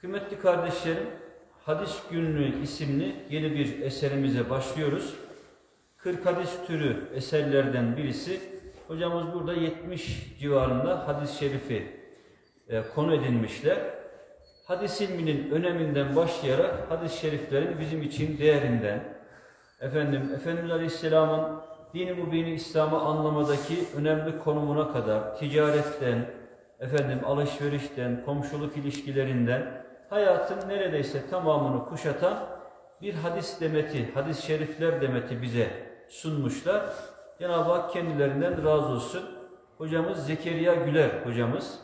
Kıymetli kardeşlerim, Hadis Günlüğü isimli yeni bir eserimize başlıyoruz. 40 hadis türü eserlerden birisi. Hocamız burada 70 civarında hadis-i şerifi e, konu edinmişler. Hadis ilminin öneminden başlayarak hadis-i şeriflerin bizim için değerinden, efendim Efendimiz Aleyhisselam'ın dini mübini İslam'ı anlamadaki önemli konumuna kadar, ticaretten, efendim alışverişten, komşuluk ilişkilerinden, hayatın neredeyse tamamını kuşatan bir hadis demeti, hadis-i şerifler demeti bize sunmuşlar. Cenab-ı Hak kendilerinden razı olsun. Hocamız Zekeriya Güler hocamız.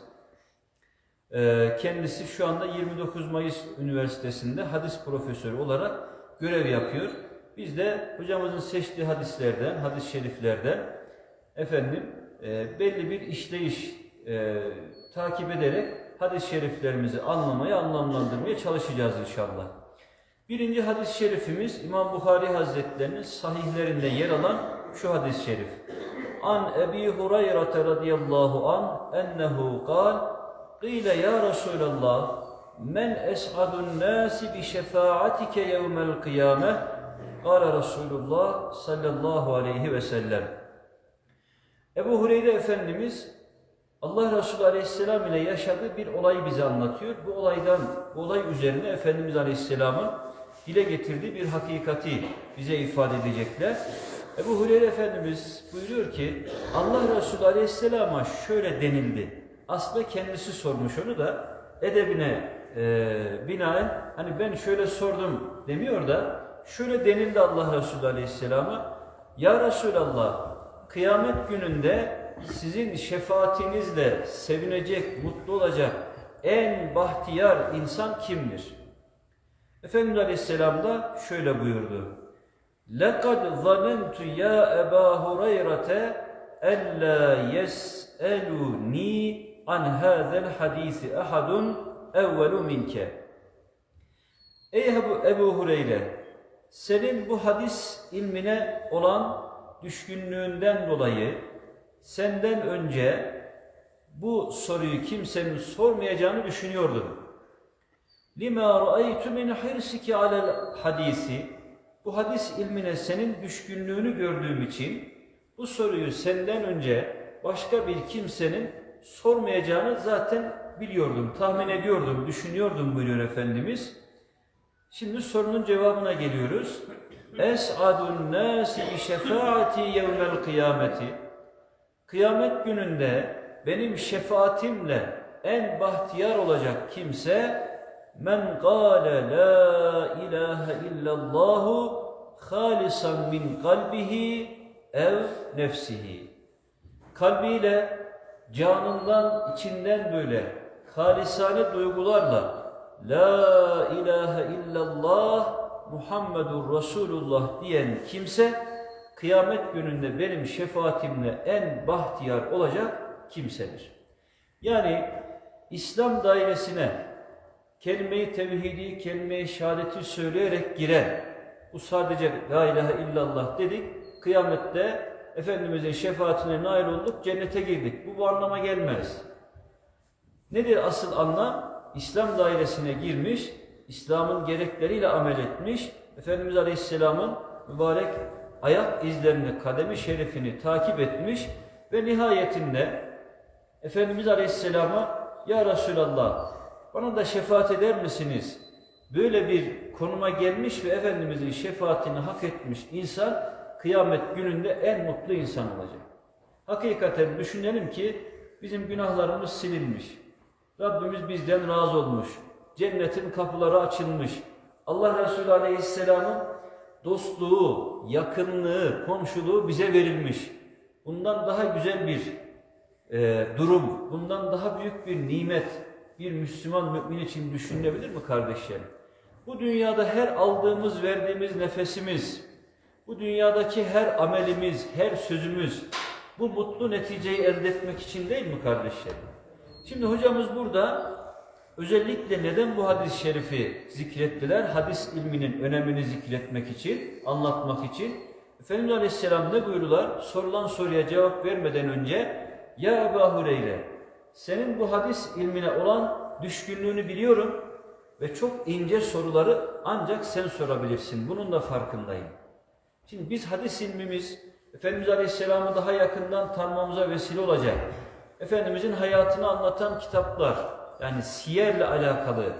Ee, Kendisi şu anda 29 Mayıs Üniversitesi'nde hadis profesörü olarak görev yapıyor. Biz de hocamızın seçtiği hadislerden, hadis-i şeriflerden efendim e, belli bir işleyiş e, takip ederek hadis-i şeriflerimizi anlamaya, anlamlandırmaya çalışacağız inşallah. Birinci hadis-i şerifimiz İmam Bukhari Hazretlerinin sahihlerinde yer alan şu hadis-i şerif. An Ebi Hureyre radıyallahu an ennehu kal Qile ya Resulallah men es'adun nasi bi şefaatike yevmel kıyame Kale Resulullah sallallahu aleyhi ve sellem Ebu Hureyre Efendimiz Allah Resulü Aleyhisselam ile yaşadığı bir olayı bize anlatıyor. Bu olaydan, bu olay üzerine Efendimiz Aleyhisselam'ın dile getirdiği bir hakikati bize ifade edecekler. Ebu Hureyre Efendimiz buyuruyor ki Allah Resulü Aleyhisselam'a şöyle denildi. Aslında kendisi sormuş onu da edebine e, binaen hani ben şöyle sordum demiyor da şöyle denildi Allah Resulü Aleyhisselam'a Ya Resulallah kıyamet gününde sizin şefaatinizle sevinecek, mutlu olacak en bahtiyar insan kimdir? Efendimiz Aleyhisselam da şöyle buyurdu. لَقَدْ ظَنَنْتُ يَا أَبَا هُرَيْرَةَ أَلَّا يَسْأَلُنِي عَنْ هَذَا الْحَد۪يثِ أَحَدٌ اَوَّلُ مِنْكَ Ey Ebu, Ebu Hureyre, senin bu hadis ilmine olan düşkünlüğünden dolayı senden önce bu soruyu kimsenin sormayacağını düşünüyordum. Lima ra'aytu min hirsiki alel hadisi bu hadis ilmine senin düşkünlüğünü gördüğüm için bu soruyu senden önce başka bir kimsenin sormayacağını zaten biliyordum, tahmin ediyordum, düşünüyordum buyuruyor Efendimiz. Şimdi sorunun cevabına geliyoruz. Es'adun nasi bi şefaati yevmel kıyameti. Kıyamet gününde benim şefaatimle en bahtiyar olacak kimse men gâle la ilahe illallahu halisan min kalbihi ev nefsihi. Kalbiyle, canından, içinden böyle halisane duygularla La ilahe illallah Muhammedur Resulullah diyen kimse kıyamet gününde benim şefaatimle en bahtiyar olacak kimsedir. Yani İslam dairesine kelime-i tevhidi, kelime-i şehadeti söyleyerek giren, bu sadece la ilahe illallah dedik, kıyamette Efendimizin şefaatine nail olduk, cennete girdik. Bu bu anlama gelmez. Nedir asıl anlam? İslam dairesine girmiş, İslam'ın gerekleriyle amel etmiş, Efendimiz Aleyhisselam'ın mübarek ayak izlerini, kademi şerifini takip etmiş ve nihayetinde Efendimiz Aleyhisselam'a Ya Resulallah bana da şefaat eder misiniz? Böyle bir konuma gelmiş ve Efendimizin şefaatini hak etmiş insan kıyamet gününde en mutlu insan olacak. Hakikaten düşünelim ki bizim günahlarımız silinmiş. Rabbimiz bizden razı olmuş. Cennetin kapıları açılmış. Allah Resulü Aleyhisselam'ın dostluğu, yakınlığı, komşuluğu bize verilmiş. Bundan daha güzel bir e, durum, bundan daha büyük bir nimet bir Müslüman mümin için düşünülebilir mi kardeşlerim? Bu dünyada her aldığımız, verdiğimiz nefesimiz, bu dünyadaki her amelimiz, her sözümüz bu mutlu neticeyi elde etmek için değil mi kardeşlerim? Şimdi hocamız burada özellikle neden bu hadis-i şerifi zikrettiler? Hadis ilminin önemini zikretmek için, anlatmak için. Efendimiz Aleyhisselam ne buyurdular? Sorulan soruya cevap vermeden önce Ya Ebu Hureyre senin bu hadis ilmine olan düşkünlüğünü biliyorum ve çok ince soruları ancak sen sorabilirsin. Bunun da farkındayım. Şimdi biz hadis ilmimiz Efendimiz Aleyhisselam'ı daha yakından tanımamıza vesile olacak. Efendimizin hayatını anlatan kitaplar, yani siyerle alakalı,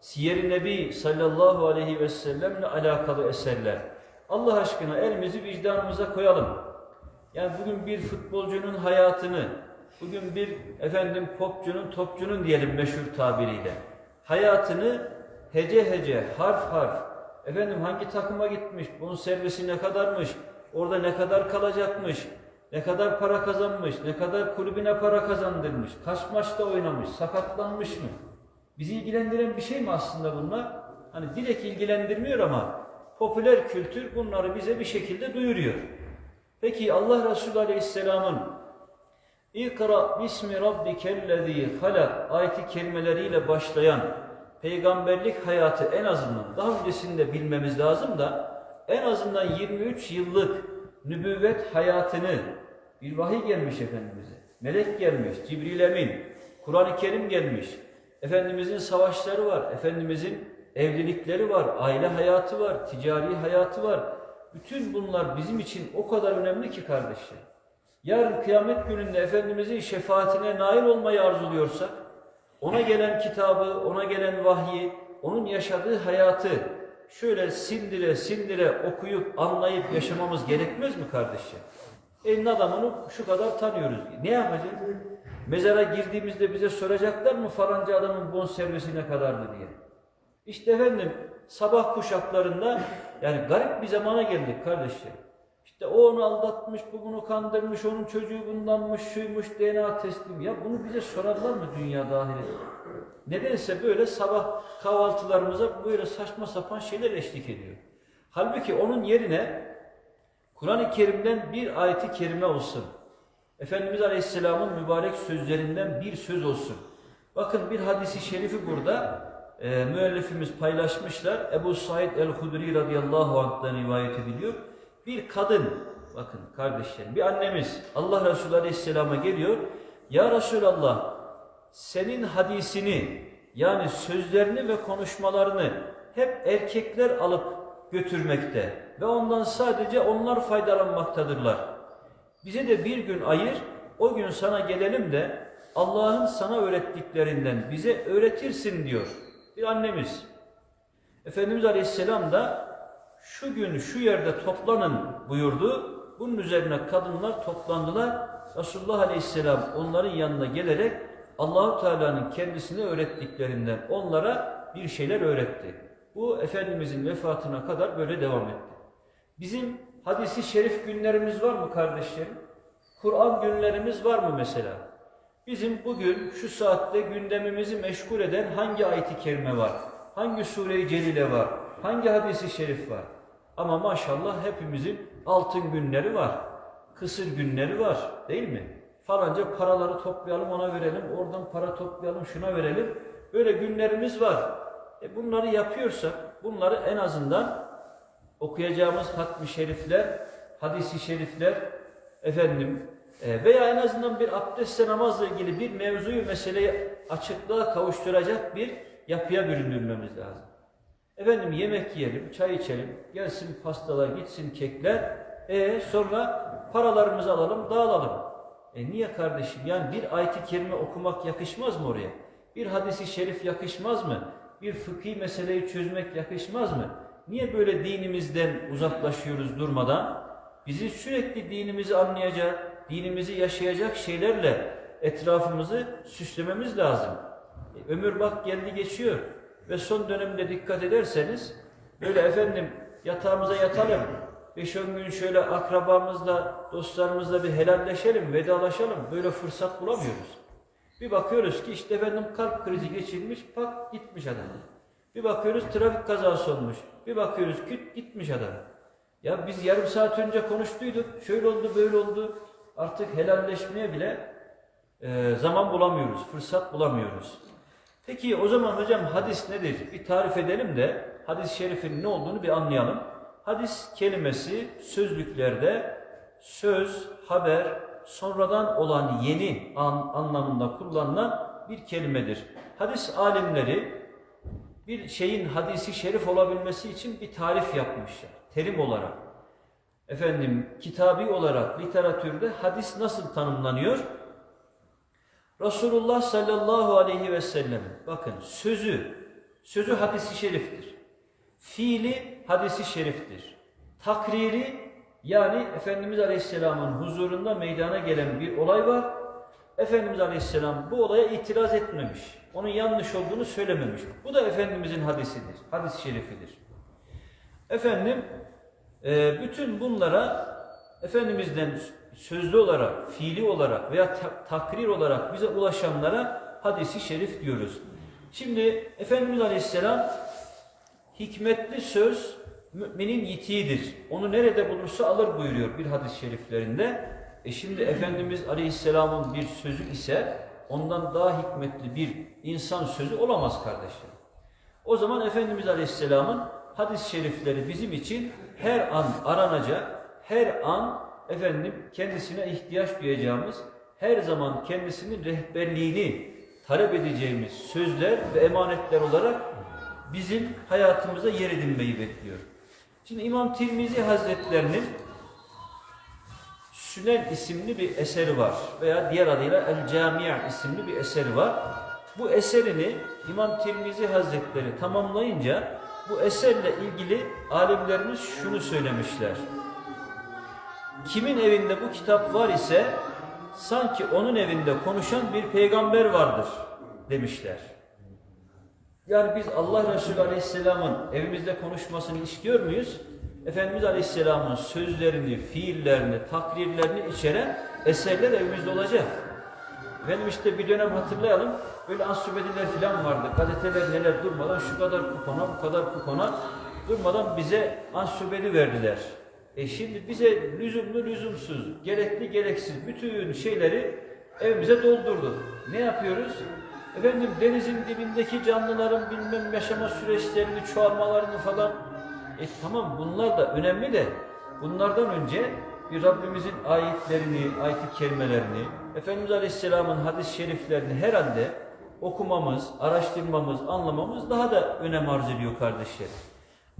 Siyer-i Nebi sallallahu aleyhi ve sellemle alakalı eserler. Allah aşkına elimizi vicdanımıza koyalım. Yani bugün bir futbolcunun hayatını, bugün bir efendim popcunun, topçunun diyelim meşhur tabiriyle. Hayatını hece hece, harf harf, efendim hangi takıma gitmiş, bunun servisi ne kadarmış, orada ne kadar kalacakmış, ne kadar para kazanmış, ne kadar kulübüne para kazandırmış, kaç maçta oynamış, sakatlanmış mı? Bizi ilgilendiren bir şey mi aslında bunlar? Hani direkt ilgilendirmiyor ama popüler kültür bunları bize bir şekilde duyuruyor. Peki Allah Resulü Aleyhisselam'ın İkra bismi rabbikellezî halak ayeti kelimeleriyle başlayan peygamberlik hayatı en azından daha öncesinde bilmemiz lazım da en azından 23 yıllık nübüvvet hayatını bir vahiy gelmiş Efendimiz'e. Melek gelmiş, Cibril Emin, Kur'an-ı Kerim gelmiş. Efendimizin savaşları var, Efendimizin evlilikleri var, aile hayatı var, ticari hayatı var. Bütün bunlar bizim için o kadar önemli ki kardeşler. Yarın kıyamet gününde Efendimizin şefaatine nail olmayı arzuluyorsak, ona gelen kitabı, ona gelen vahyi, onun yaşadığı hayatı şöyle sindire sindire okuyup anlayıp yaşamamız gerekmez mi kardeşler? Elin adamını şu kadar tanıyoruz. Ne yapacağız? Mezara girdiğimizde bize soracaklar mı falanca adamın bonservisi ne kadardı diye. İşte efendim sabah kuşaklarında yani garip bir zamana geldik kardeşler. İşte o onu aldatmış, bu bunu kandırmış, onun çocuğu bundanmış, şuymuş, DNA teslim. Ya bunu bize sorarlar mı dünya dahil Nedense böyle sabah kahvaltılarımıza böyle saçma sapan şeyler eşlik ediyor. Halbuki onun yerine Kur'an-ı Kerim'den bir ayeti kerime olsun. Efendimiz Aleyhisselam'ın mübarek sözlerinden bir söz olsun. Bakın bir hadisi şerifi burada e, müellifimiz paylaşmışlar. Ebu Said el-Hudri radıyallahu anh'tan rivayet ediliyor. Bir kadın, bakın kardeşlerim, bir annemiz Allah Resulü Aleyhisselam'a geliyor. Ya Resulallah, senin hadisini yani sözlerini ve konuşmalarını hep erkekler alıp götürmekte ve ondan sadece onlar faydalanmaktadırlar. Bize de bir gün ayır, o gün sana gelelim de Allah'ın sana öğrettiklerinden bize öğretirsin diyor bir annemiz. Efendimiz Aleyhisselam da şu gün şu yerde toplanın buyurdu. Bunun üzerine kadınlar toplandılar. Resulullah Aleyhisselam onların yanına gelerek Allahu Teala'nın kendisine öğrettiklerinden onlara bir şeyler öğretti. Bu Efendimizin vefatına kadar böyle devam etti. Bizim hadisi şerif günlerimiz var mı kardeşlerim? Kur'an günlerimiz var mı mesela? Bizim bugün şu saatte gündemimizi meşgul eden hangi ayet-i kerime var? Hangi sure-i celile var? Hangi hadisi şerif var? Ama maşallah hepimizin altın günleri var. Kısır günleri var değil mi? Falanca paraları toplayalım ona verelim, oradan para toplayalım şuna verelim. Böyle günlerimiz var. E bunları yapıyorsak bunları en azından okuyacağımız hatmi şerifler, hadisi şerifler efendim e, veya en azından bir abdestle namazla ilgili bir mevzuyu meseleyi açıklığa kavuşturacak bir yapıya büründürmemiz lazım. Efendim yemek yiyelim, çay içelim, gelsin pastalar, gitsin kekler, e sonra paralarımızı alalım, dağılalım. E niye kardeşim? Yani bir ayet-i kerime okumak yakışmaz mı oraya? Bir hadisi şerif yakışmaz mı? Bir fıkhi meseleyi çözmek yakışmaz mı? Niye böyle dinimizden uzaklaşıyoruz durmadan? Bizi sürekli dinimizi anlayacak, dinimizi yaşayacak şeylerle etrafımızı süslememiz lazım. E, ömür bak geldi geçiyor ve son dönemde dikkat ederseniz böyle efendim yatağımıza yatalım, 5-10 gün şöyle akrabamızla, dostlarımızla bir helalleşelim, vedalaşalım. Böyle fırsat bulamıyoruz. Bir bakıyoruz ki işte efendim kalp krizi geçirmiş, pak gitmiş adam. Bir bakıyoruz trafik kazası olmuş. Bir bakıyoruz küt gitmiş adam. Ya biz yarım saat önce konuştuyduk, şöyle oldu böyle oldu. Artık helalleşmeye bile e, zaman bulamıyoruz, fırsat bulamıyoruz. Peki o zaman hocam hadis nedir? Bir tarif edelim de hadis-i şerifin ne olduğunu bir anlayalım. Hadis kelimesi sözlüklerde söz, haber, sonradan olan yeni an, anlamında kullanılan bir kelimedir. Hadis alimleri bir şeyin hadisi şerif olabilmesi için bir tarif yapmışlar. Terim olarak. Efendim kitabi olarak literatürde hadis nasıl tanımlanıyor? Resulullah sallallahu aleyhi ve sellem bakın sözü, sözü hadisi şeriftir. Fiili hadisi şeriftir. Takriri yani Efendimiz Aleyhisselam'ın huzurunda meydana gelen bir olay var. Efendimiz Aleyhisselam bu olaya itiraz etmemiş. Onun yanlış olduğunu söylememiş. Bu da Efendimizin hadisidir. Hadis-i şerifidir. Efendim e, bütün bunlara Efendimiz'den sözlü olarak, fiili olarak veya ta- takrir olarak bize ulaşanlara hadisi şerif diyoruz. Şimdi Efendimiz Aleyhisselam hikmetli söz müminin yitiğidir. Onu nerede bulursa alır buyuruyor bir hadis-i şeriflerinde. E şimdi Efendimiz Aleyhisselam'ın bir sözü ise ondan daha hikmetli bir insan sözü olamaz kardeşlerim. O zaman Efendimiz Aleyhisselam'ın hadis-i şerifleri bizim için her an aranacak, her an efendim kendisine ihtiyaç duyacağımız, her zaman kendisinin rehberliğini talep edeceğimiz sözler ve emanetler olarak bizim hayatımıza yer edinmeyi bekliyor. Şimdi İmam Tirmizi Hazretlerinin Sünen isimli bir eseri var veya diğer adıyla El Camia isimli bir eseri var. Bu eserini İmam Tirmizi Hazretleri tamamlayınca bu eserle ilgili alimlerimiz şunu söylemişler. Kimin evinde bu kitap var ise sanki onun evinde konuşan bir peygamber vardır demişler. Yani biz Allah Resulü Aleyhisselam'ın evimizde konuşmasını istiyor muyuz? Efendimiz Aleyhisselam'ın sözlerini, fiillerini, takrirlerini içeren eserler evimizde olacak. Efendim işte bir dönem hatırlayalım, böyle ansübediler falan vardı. Gazeteler neler durmadan şu kadar kupona, bu kadar kupona durmadan bize ansübedi verdiler. E şimdi bize lüzumlu lüzumsuz, gerekli gereksiz bütün şeyleri evimize doldurdu. Ne yapıyoruz? Efendim denizin dibindeki canlıların bilmem yaşama süreçlerini, çoğalmalarını falan. E tamam bunlar da önemli de bunlardan önce bir Rabbimizin ayetlerini, ayet-i kerimelerini, Efendimiz Aleyhisselam'ın hadis-i şeriflerini herhalde okumamız, araştırmamız, anlamamız daha da önem arz ediyor kardeşlerim.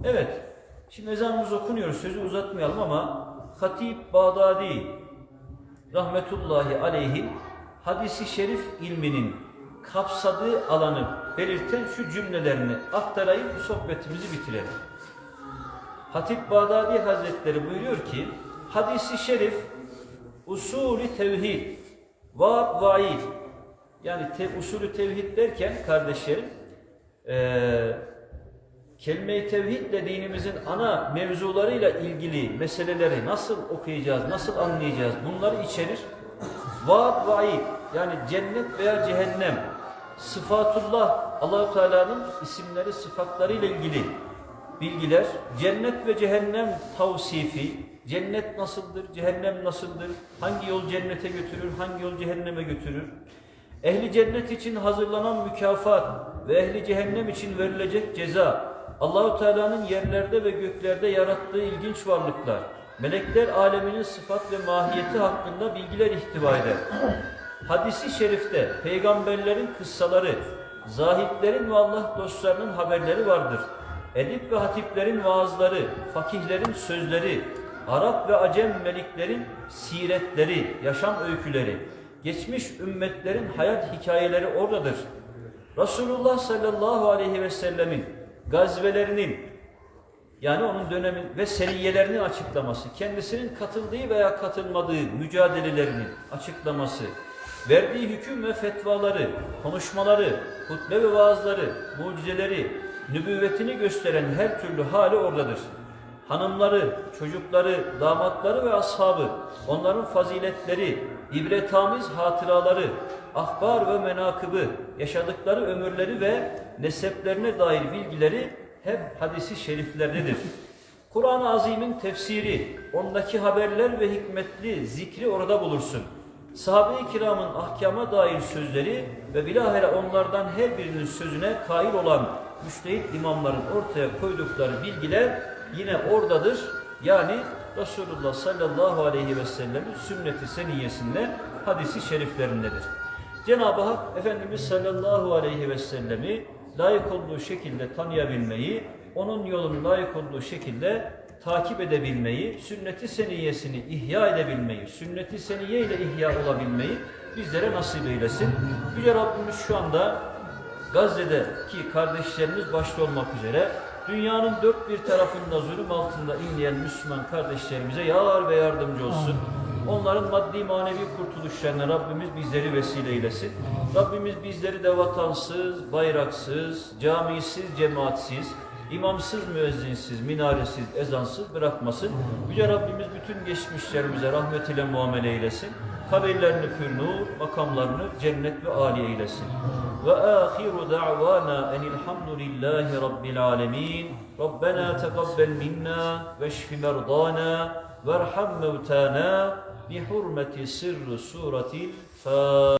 Evet, şimdi ezanımız okunuyor, sözü uzatmayalım ama Hatip Bağdadi rahmetullahi aleyhin hadisi şerif ilminin kapsadığı alanı belirten şu cümlelerini aktarayım, sohbetimizi bitirelim. Hatip Bağdadi Hazretleri buyuruyor ki, hadisi şerif usulü tevhid, vaat vaid, yani te, usulü tevhid derken kardeşlerim, eee kelime-i tevhidle dinimizin ana mevzularıyla ilgili meseleleri nasıl okuyacağız, nasıl anlayacağız bunları içerir. Vaat vaid yani cennet veya cehennem, sıfatullah Allahu Teala'nın isimleri sıfatlarıyla ilgili bilgiler, cennet ve cehennem tavsifi, cennet nasıldır, cehennem nasıldır, hangi yol cennete götürür, hangi yol cehenneme götürür, ehli cennet için hazırlanan mükafat ve ehli cehennem için verilecek ceza, Allahu Teala'nın yerlerde ve göklerde yarattığı ilginç varlıklar, melekler aleminin sıfat ve mahiyeti hakkında bilgiler ihtiva eder. Hadisi şerifte peygamberlerin kıssaları, zahitlerin ve Allah dostlarının haberleri vardır. Edip ve hatiplerin vaazları, fakihlerin sözleri, Arap ve Acem meliklerin siretleri, yaşam öyküleri, geçmiş ümmetlerin hayat hikayeleri oradadır. Resulullah sallallahu aleyhi ve sellemin gazvelerinin yani onun dönemi ve seriyelerinin açıklaması, kendisinin katıldığı veya katılmadığı mücadelelerinin açıklaması, verdiği hüküm ve fetvaları, konuşmaları, hutbe ve vaazları, mucizeleri, nübüvvetini gösteren her türlü hali oradadır. Hanımları, çocukları, damatları ve ashabı, onların faziletleri, ibretamiz hatıraları, ahbar ve menakıbı, yaşadıkları ömürleri ve neseplerine dair bilgileri hep hadisi şeriflerdedir. Kur'an-ı Azim'in tefsiri, ondaki haberler ve hikmetli zikri orada bulursun. Sahabe-i kiramın ahkama dair sözleri ve bilahare onlardan her birinin sözüne kail olan müştehit imamların ortaya koydukları bilgiler yine oradadır. Yani Resulullah sallallahu aleyhi ve sellemin sünnet-i seniyyesinde hadisi şeriflerindedir. Cenab-ı Hak Efendimiz sallallahu aleyhi ve sellemi layık olduğu şekilde tanıyabilmeyi, onun yolunu layık olduğu şekilde takip edebilmeyi, sünnet-i seniyyesini ihya edebilmeyi, sünnet-i seniyye ile ihya olabilmeyi bizlere nasip eylesin. Yüce Rabbimiz şu anda Gazze'deki kardeşlerimiz başta olmak üzere dünyanın dört bir tarafında zulüm altında inleyen Müslüman kardeşlerimize yar ve yardımcı olsun. Onların maddi manevi kurtuluşlarına Rabbimiz bizleri vesile eylesin. Rabbimiz bizleri de vatansız, bayraksız, camisiz, cemaatsiz, imamsız, müezzinsiz, minaresiz, ezansız bırakmasın. Yüce Rabbimiz bütün geçmişlerimize rahmet ile muamele eylesin. Kabirlerini pür nur, makamlarını cennet ve âli eylesin. Ve ahiru da'vana enilhamdülillahi rabbil alemin. Rabbena tekabbel minna ve şfi merdana ve erham mevtana bi hurmeti sirri suretil Fatiha.